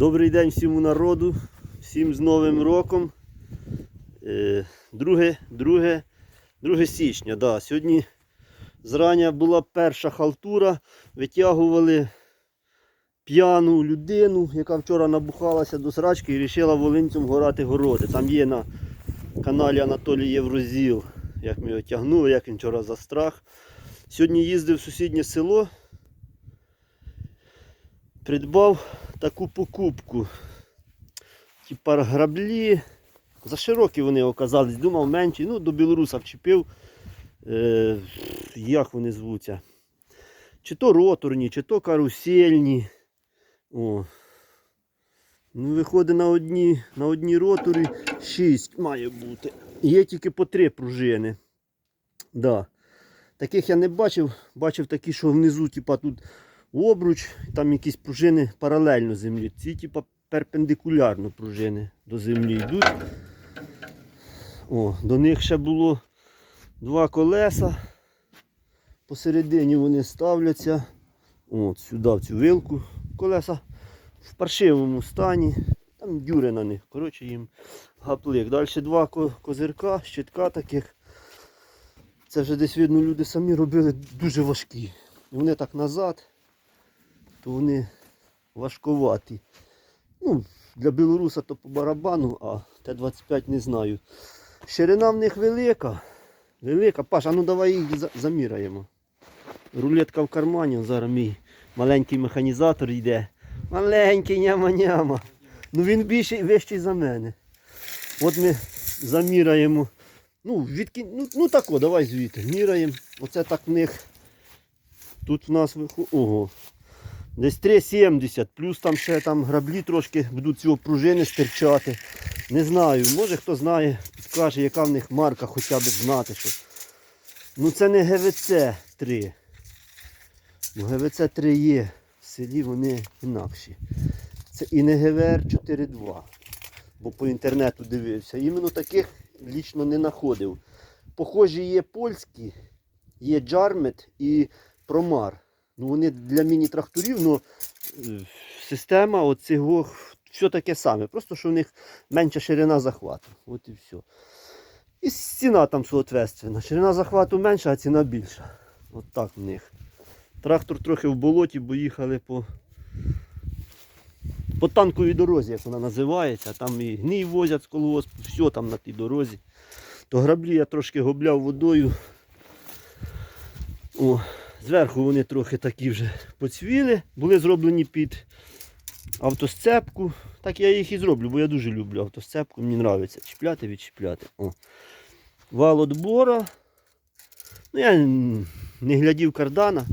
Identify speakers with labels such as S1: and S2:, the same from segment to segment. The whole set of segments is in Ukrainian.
S1: Добрий день всьому народу, всім з Новим роком. Е, 2, 2, 2 січня. Да. Сьогодні зрання була перша халтура. Витягували п'яну людину, яка вчора набухалася до срачки і вирішила волинцям горати городи. Там є на каналі Анатолій Єврозіл, як ми його тягнули, як він вчора застрах. Сьогодні їздив в сусіднє село. Придбав таку покупку. Типа граблі. Заширокі вони оказались, думав менші. Ну, до білоруса вчепив. Е, як вони звуться? Чи то роторні, чи то карусельні. О. Ну, виходить на одні, на одній роторі 6 має бути. Є тільки по 3 пружини. Да. Таких я не бачив. Бачив такі, що внизу, типа тут обруч, там якісь пружини паралельно землі. Ці типа перпендикулярно пружини до землі йдуть. О, до них ще було два колеса. Посередині вони ставляться. От, сюди, в цю вилку. Колеса в паршивому стані. Там дюри на них. Коротше, їм гаплик. Далі два козирка, щитка таких. Це вже десь видно, люди самі робили дуже важкі. І вони так назад, то вони важковаті. Ну, для білоруса то по барабану, а Т-25 не знаю. Ширина в них велика. Велика. Паш, а ну давай їх заміряємо. Рулетка в кармані, зараз мій маленький механізатор йде. Маленький няма-няма. Ну він більший вищий за мене. От ми заміряємо. Ну, відки... ну, ну тако, давай звідти. Міряємо. Оце так в них. Тут в нас виходить. Ого. Десь 3,70, плюс там ще там граблі трошки будуть цього пружини стирчати. Не знаю, може хто знає, підкаже, яка в них марка, хоча б знати, що. Ну це не ГВЦ 3. Бо ГВЦ 3 є. В селі вони інакші. Це і не ГВР 4.2. Бо по інтернету дивився. Іменно таких лічно не знаходив. Похожі є польські, є Джармет і Промар. Ну, вони для міні-тракторів, ну, е, система оцього все таке саме. Просто що в них менша ширина захвату. От і все. І ціна там соответственно. Ширина захвату менша, а ціна більша. От так в них. Трактор трохи в болоті, бо їхали по, по танковій дорозі, як вона називається. Там і гній возять з колгоспу, все там на тій дорозі. То граблі я трошки гобляв водою. О, зверху вони трохи такі вже поцвіли, були зроблені під автосцепку. Так я їх і зроблю, бо я дуже люблю автосцепку, мені подобається чіпляти, відчіпляти. О. Вал отбора. Ну, я не глядів кардана.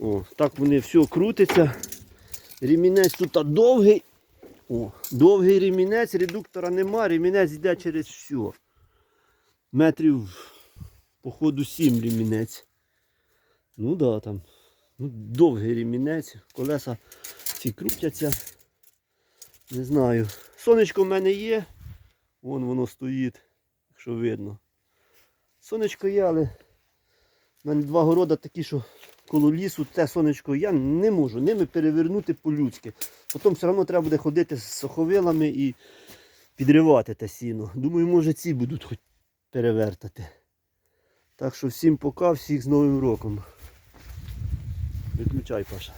S1: О, так вони все крутиться. Ремінець тут довгий. О, довгий ремінець, редуктора нема, ремінець йде через все. Метрів, походу, 7 ремінець. Ну да, там. Ну, довгий ремінець, колеса ці крутяться. Не знаю. Сонечко в мене є. Вон воно стоїть, якщо видно. Сонечко є, але в мене два города такі, що коло лісу, те сонечко я не можу ними перевернути по-людськи. Потім все одно треба буде ходити з соховилами і підривати те сіно. Думаю, може ці будуть хоч перевертати. Так що всім пока, всіх з Новим роком. bitmiş ay paşa.